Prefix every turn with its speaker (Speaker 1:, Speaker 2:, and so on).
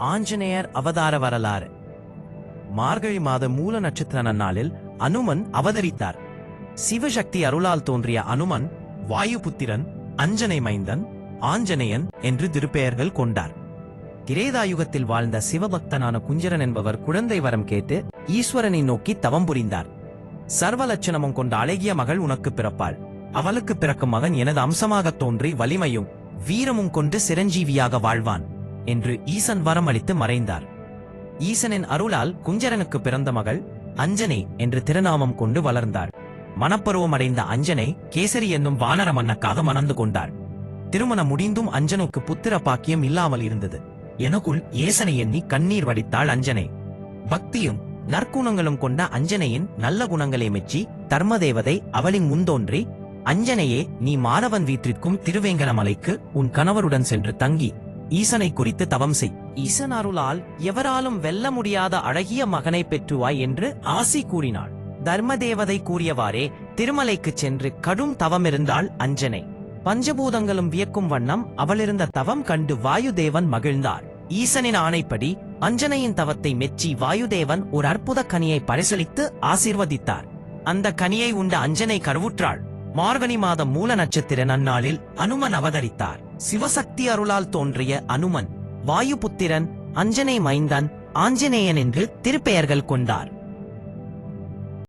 Speaker 1: ஆஞ்சநேயர் அவதார வரலாறு. மார்கழி மாத மூல நட்சத்திர நன்னாளில் அனுமன் அவதரித்தார். சிவசக்தி அருளால் தோன்றிய அனுமன் வாயுபுத்திரன் அஞ்சனை மைந்தன் ஆஞ்சநேயன் என்று திருப்பெயர்கள் கொண்டார். திரேதாயுகத்தில் வாழ்ந்த சிவபக்தனான குஞ்சரன் என்பவர் குழந்தை வரம் கேட்டு ஈஸ்வரனை நோக்கி தவம் புரிந்தார். சர்வ லட்சணமும் கொண்ட அழகிய மகள் உனக்கு பிறப்பாள். அவளுக்கு பிறக்கும் மகன் எனது அம்சமாகத் தோன்றி வலிமையும் வீரமும் கொண்டு சிரஞ்சீவியாக வாழ்வான். என்று ஈசன் வரம் அளித்து மறைந்தார். ஈசனின் அருளால் குஞ்சரனுக்கு பிறந்த மகள் அஞ்சனை என்று திருநாமம் கொண்டு வளர்ந்தாள் மனப்பருவம் அடைந்த அஞ்சனை கேசரி என்னும் வானர மன்னக்காக மணந்து கொண்டாள் திருமணம் முடிந்தும் அஞ்சனுக்கு புத்திர பாக்கியம் இல்லாமல் இருந்தது. எனக்குள் ஏசனை எண்ணி கண்ணீர் வடித்தாள் அஞ்சனை. பக்தியும் நற்குணங்களும் கொண்ட அஞ்சனையின் நல்ல குணங்களை மெச்சி தர்மதேவதை அவளின் முன்தோன்றி அஞ்சனையே நீ மாதவன் வீட்டிற்கும் திருவேங்கடமலைக்கு உன் கணவருடன் சென்று தங்கி ஈசனை குறித்து தவம் செய். ஈசன் அருளால் எவராலும் வெல்ல முடியாத அழகிய மகனை பெற்றுவாய் என்று ஆசி கூறினாள். தர்மதேவதை கூறியவாறே திருமலைக்குச் சென்று கடும் தவமிருந்தாள் அஞ்சனை. பஞ்சபூதங்களும் வியக்கும் வண்ணம் அவளிருந்த தவம் கண்டு வாயுதேவன் மகிழ்ந்தார். ஈசனின் ஆணைப்படி அஞ்சனையின் தவத்தை மெச்சி வாயுதேவன் ஒரு அற்புத கனியை பரிசளித்து ஆசீர்வதித்தார். அந்த கனியை உண்ட அஞ்சனை கருவுற்றாள். மார்கனி மாதம் மூல நட்சத்திர நன்னாளில் அனுமன் அவதரித்தார். சிவசக்தி அருளால் தோன்றிய அனுமன் வாயுபுத்திரன் அஞ்சனை மைந்தன் ஆஞ்சநேயன் என்று திருப்பெயர்கள் கொண்டார்.